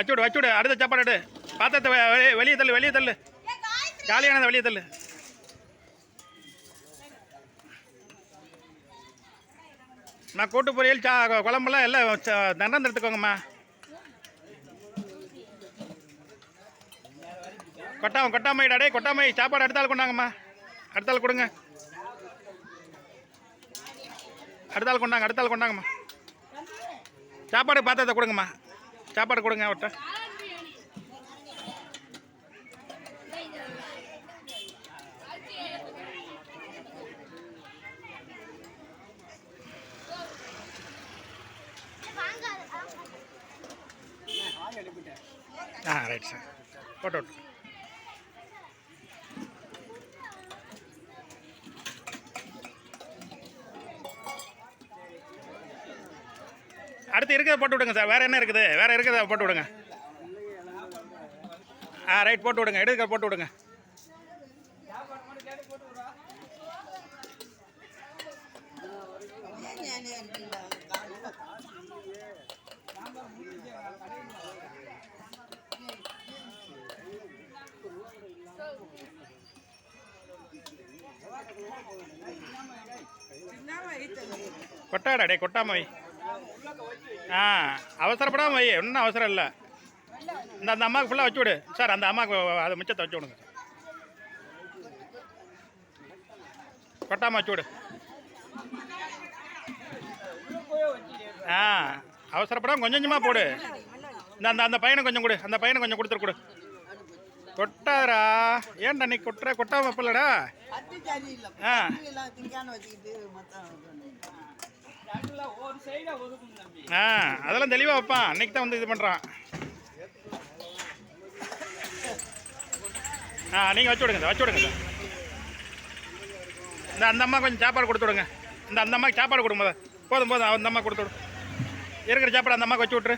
வச்சு விடு வச்சு விடு அடுத்த சாப்பாடு எடு. பாத்திரத்தை வெளியே தள்ளு வெளியே தள்ளு. காலியானதை வெளியே தள்ளு. நான் கூட்டு பொரியல் சா குழம்புலாம் எல்லாம் ச- தண்டனை எடுத்துக்கோங்கம்மா. கொட்டாம கொட்டாமைடா டேய் கொட்டாமை சாப்பாடு அடுத்தாள் கொண்டாங்கம்மா. அடுத்தாள் கொடுங்க. அடுத்தாள் கொண்டாங்க அடுத்தாள் கொண்டாங்கம்மா. சாப்பாடு பாத்திரத்தை கொடுங்கம்மா. சாப்பாடு கொடுங்க அவட்ட ஆ ரைட் சார் போட்டு விட்டு அடுத்து இருக்கிறத போட்டு விடுங்க சார். வேறு என்ன இருக்குது? வேறு இருக்கிறத போட்டு விடுங்க. ஆ ரைட் போட்டு விடுங்க. எடுக்க போட்டு விடுங்க. கொட்டாடா டே கொட்டாம வை. ஆ அவசரப்படாம வை. ஒன்றும் அவசரம் இல்லை. இந்த அந்த அம்மாவுக்கு ஃபுல்லாக வச்சு விடு. சார் அந்த அம்மாவுக்கு அதை மிச்சத்தை வச்சு விடுங்க. கொட்டாம வச்சு விடு. ஆ அவசரப்படாம கொஞ்சம் கொஞ்சமாக போடு. இந்த அந்த அந்த பையனை கொஞ்சம் கொடு. அந்த பையனை கொஞ்சம் கொடுத்துரு கொடு. கொட்டாதரா ஏன்டா நீ கொட்டுற? கொட்டாம பிள்ளடா ஆ. ஆ அதெல்லாம் தெளிவாக வைப்பான் அன்னைக்கு தான் வந்து இது பண்ணுறான் ஆ நீங்கள் வச்சு விடுங்க வச்சு விடுங்க இந்த. அந்த அம்மா கொஞ்சம் சாப்பாடு கொடுத்து விடுங்க. இந்த அந்த அம்மாக்கு சாப்பாடு கொடுங்க போதும் போதும் அந்த அம்மா கொடுத்து விடு. இருக்கிற சாப்பாடு அந்த அம்மாக்கு வச்சு விட்ரு